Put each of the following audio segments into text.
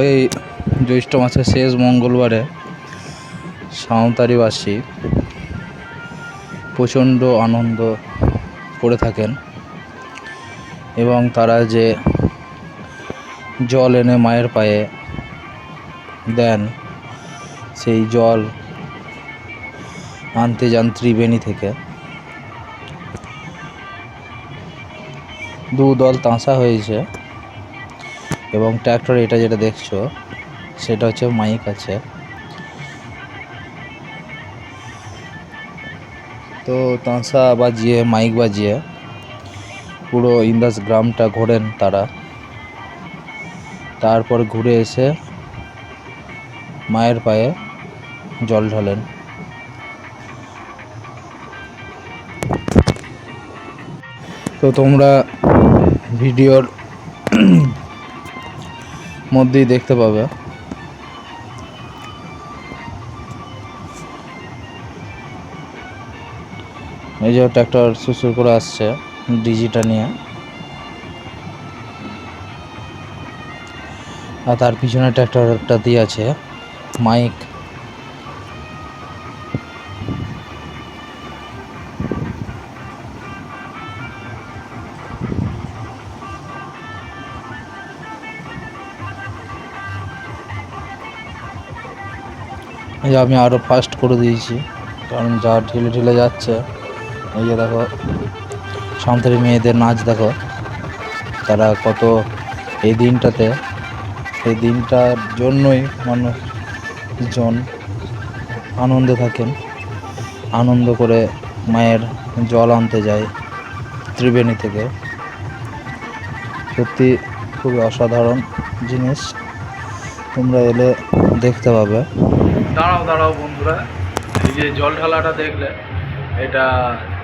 এই জ্যৈষ্ঠ মাসের শেষ মঙ্গলবারে সাঁওতারিবাসী প্রচণ্ড আনন্দ করে থাকেন এবং তারা যে জল এনে মায়ের পায়ে দেন, সেই জল আনতে যান ত্রিবেণী থেকে। দু দল তাঁসা হয়েছে। এবং ট্র্যাক্টর এটা যেটা দেখছ, সেটা হচ্ছে মাইক আছে। তো তাঁসা বাজিয়ে, মাইক বাজিয়ে পুরো ইন্দাস গ্রামটা ঘোরেন তারা। তারপর ঘুরে এসে মায়ের পায়ে জল ঢালেন। তো তোমরা ভিডিওর মধ্যেই দেখতে পাবে। এই যে ট্র্যাক্টর সুসুর করে আসছে ডিজিটা নিয়ে। আর তার পিছনে ট্র্যাক্টরটা দিয়ে আছে মাইক। এই আমি আরও ফাস্ট করে দিয়েছি, কারণ যা ঢিলে ঢিলে যাচ্ছে, এই যে দেখো সাঁওতালি মেয়েদের নাচ দেখো, তারা কত এই দিনটাতে, এই দিনটার জন্যই মানুষজন আনন্দে থাকেন, আনন্দ করে মায়ের জল আনতে যায় ত্রিবেণী থেকে। সত্যি খুবই অসাধারণ জিনিস, তোমরা এলে দেখতে পাবে। দাঁড়াও দাঁড়াও বন্ধুরা। এই যে জল ঢালাটা দেখলে, এটা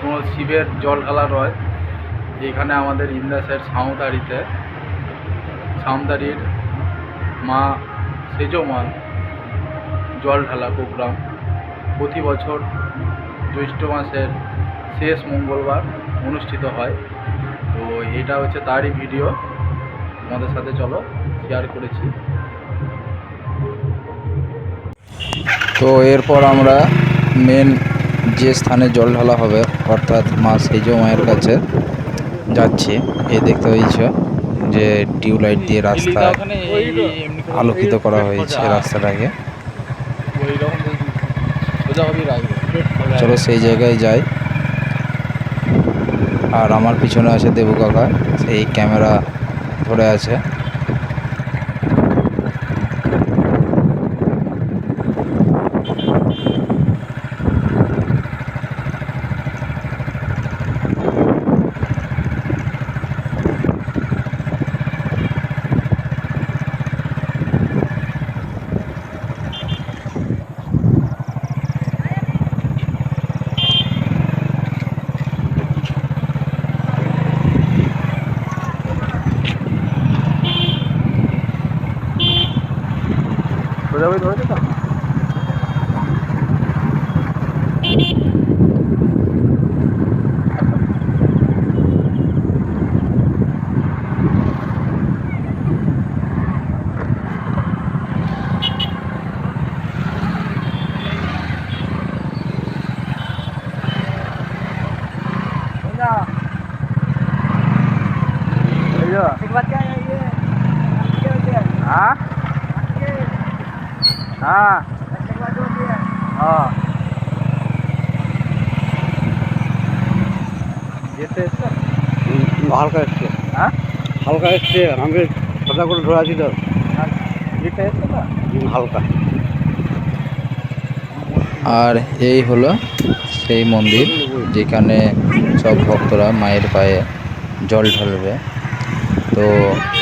কোনো শিবের জল ঢালা নয়। এখানে আমাদের ইন্দাসের সাঁওতারিতে সাঁওতারির মা সেজো মা জল ঢালা প্রোগ্রাম। প্রতি বছর জ্যৈষ্ঠ মাসের শেষ মঙ্গলবার অনুষ্ঠিত হয়। তো এটা হচ্ছে তারই ভিডিও। আমাদের সাথে চলো শেয়ার করেছি। তো এরপর আমরা মেন যে স্থানে জল ঢালা হবে, অর্থাৎ মা সেজ মায়ের কাছে যাচ্ছি। এই দেখতে পেয়েছ যে টিউবলাইট দিয়ে রাস্তা আলোকিত করা হয়েছে রাস্তাটাকে। চলো সেই জায়গায় যাই। আর আমার পিছনে আছে দেবু কাকা, সেই ক্যামেরা ধরে আছে। হ্যাঁ? হ্যাঁ? হ্যাঁ। যেতে হালকা এসছে। হ্যাঁ? হালকা এসছে আমাকে সাদা করে ধরে আছি তো? যেতে হালকা। আর এই হলো সেই মন্দির যেখানে সব ভক্তরা মায়ের পায়ে জল ঢালবে। তো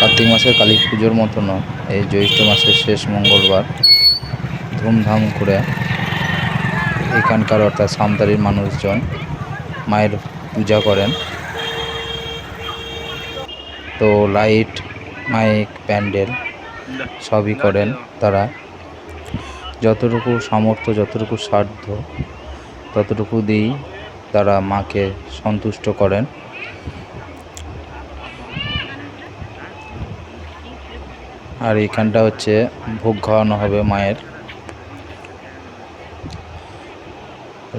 কার্তিক মাসের কালী পুজোর মতো মতনও এই জ্যৈষ্ঠ মাসের শেষ মঙ্গলবার। ধুমধাম করে এখানকার অর্থাৎ সামতারির মানুষজন মায়ের পূজা করেন। তো লাইট, মাইক, প্যান্ডেল সবই করেন তারা। যতটুকু সামর্থ্য, যতটুকু সাধ্য, ততটুকু দিয়েই তারা মাকে সন্তুষ্ট করেন। আর এইখানটা হচ্ছে ভোগ খাওয়ানো হবে মায়ের।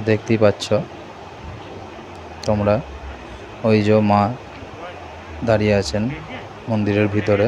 দেখতেই পাচ্ছ তোমরা। ওই যে মা দাঁড়িয়ে আছেন মন্দিরের ভিতরে।